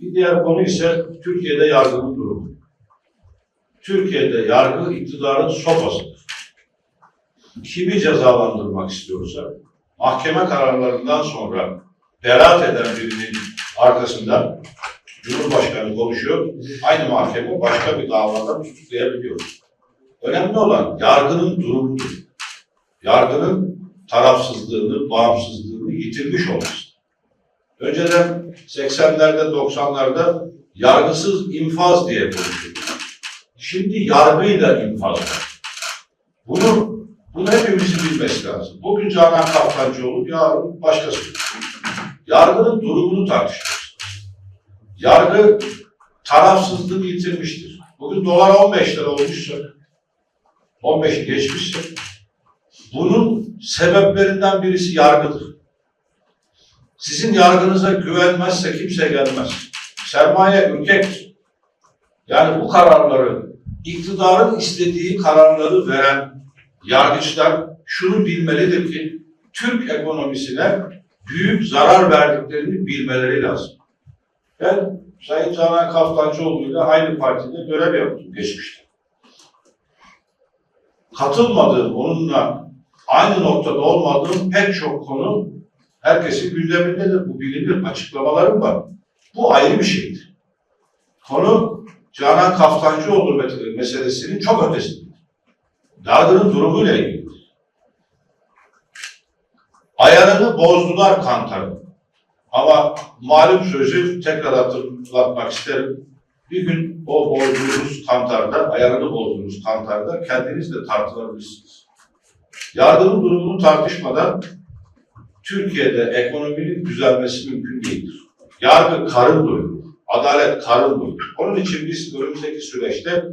Bir diğer konu ise Türkiye'de yargının durumu. Türkiye'de yargı iktidarın sopasıdır. Kimi cezalandırmak istiyorsa mahkeme kararlarından sonra beraat eden birinin arkasından Cumhurbaşkanı konuşuyor. Aynı mahkeme başka bir davada tutuklayabiliyor. Önemli olan yargının durumudur. Yargının tarafsızlığını, bağımsızlığını yitirmiş olması. Önceden 80'lerde, 90'larda yargısız infaz diye konuşuldu. Şimdi yargıyla infaz var. Bunu, bunu hepimizin bilmesi lazım. Bugün Canan Kaftancıoğlu, yarın başkası. Yargının durumunu tartışıyoruz. Yargı tarafsızlığını yitirmiştir. Bugün dolar 15 lira olmuşsa, 15 geçmişse, bunun sebeplerinden birisi yargıdır. Sizin yargınıza güvenmezse kimse gelmez. Sermaye ürkektir. Yani bu kararları, iktidarın istediği kararları veren yargıçlar şunu bilmelidir ki Türk ekonomisine büyük zarar verdiklerini bilmeleri lazım. Ben Sayın Canan Kaftancıoğlu ile aynı partide görev yaptım geçmişte. Katılmadığım, onunla aynı noktada olmadığım pek çok konu herkesin gündemindedir. Bu bilinir, açıklamalarım var. Bu ayrı bir şeydir. Konu Canan Kaftancıoğlu meselesinin çok ötesindedir. Yargının durumuyla ilgilidir. Ayarını bozdular kantarın. Ama malum sözü tekrar hatırlatmak isterim. Bir gün o bozduğunuz kantarda, ayarını bozduğunuz kantarda kendiniz de tartılabilirsiniz. Yargının durumunu tartışmadan Türkiye'de ekonominin düzelmesi mümkün değildir. Yargı karın doyurur, adalet karın doyurur. Onun için biz önümüzdeki süreçte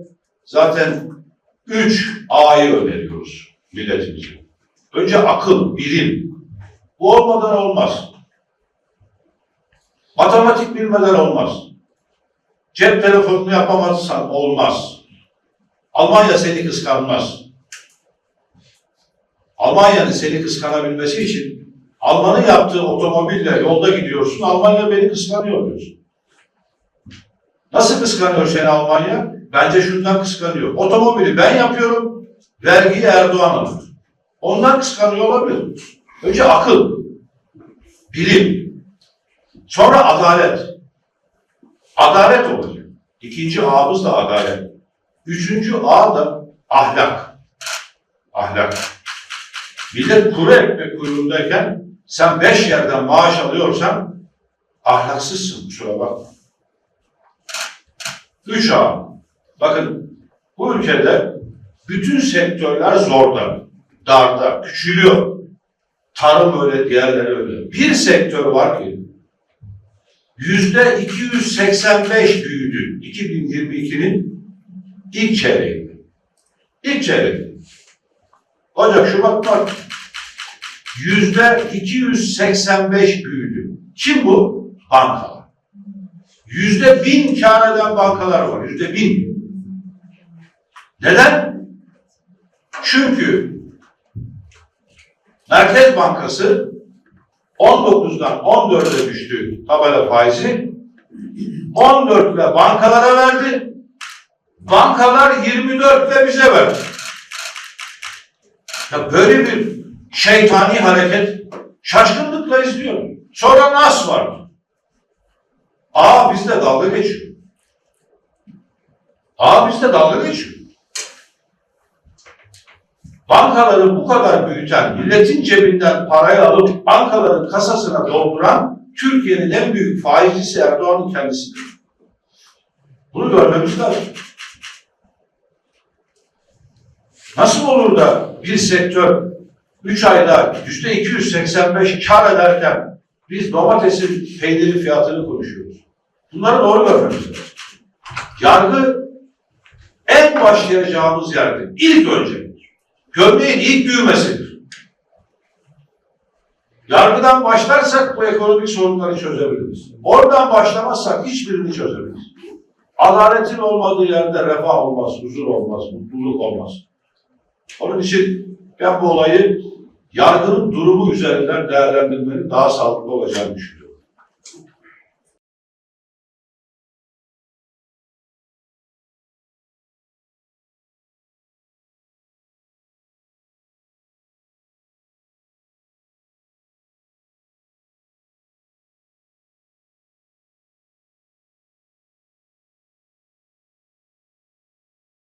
zaten üç A'yı öneriyoruz milletimize. Önce akıl, bilim. Bu olmadan olmaz. Matematik bilmeden olmaz. Cep telefonunu yapamazsan olmaz. Almanya seni kıskanmaz. Almanya'nın seni kıskanabilmesi için Alman'ın yaptığı otomobille yolda gidiyorsun, Almanya beni kıskanıyor diyorsun. Nasıl kıskanıyor seni Almanya? Bence şundan kıskanıyor. Otomobili ben yapıyorum, vergiyi Erdoğan alır. Ondan kıskanıyor olabilir. Önce akıl, bilim, sonra adalet. Adalet olacak. İkinci ağımız da adalet. Üçüncü ağ da ahlak. Ahlak. Millet kuru ekmek kuyruğundayken sen beş yerden maaş alıyorsan ahlaksızsın kusura bakma. Üç ağ. Bakın bu ülkede bütün sektörler zorda, darda, küçülüyor. Tarım öyle, diğerleri öyle. Bir sektör var ki yüzde 285 büyüdü 2022'nin ilk çeyreğinde. İlk çeyreğinde. Ocak, Şubat, Mart yüzde 285 büyüdü. Kim bu? Bankalar. Yüzde bin kar eden bankalar var. Yüzde bin. Neden? Çünkü Merkez Bankası 19'dan 14'e düştü tabela faizi. 14 ile bankalara verdi. Bankalar 24 ile bize verdi. Ya böyle bir şeytani hareket şaşkınlıkla izliyorum. Sonra nas var. Aa bizde dalga geçiyor. Aa bizde dalga geçiyor. Bankaları bu kadar büyüten, milletin cebinden parayı alıp bankaların kasasına dolduran Türkiye'nin en büyük faizcisi Erdoğan'ın kendisidir. Bunu görmemiz lazım. Nasıl olur da bir sektör 3 ayda yüzde 285 kar ederken biz domatesin peyniri fiyatını konuşuyoruz. Bunları doğru görmemiz lazım. Yargı en başlayacağımız yerde ilk önce gömleğin ilk düğmesidir. Yargıdan başlarsak bu ekonomik sorunları çözebiliriz. Oradan başlamazsak hiçbirini çözemeyiz. Adaletin olmadığı yerde refah olmaz, huzur olmaz, mutluluk olmaz. Onun için ben bu olayı yargının durumu üzerinden değerlendirmenin daha sağlıklı olacağını düşünüyorum.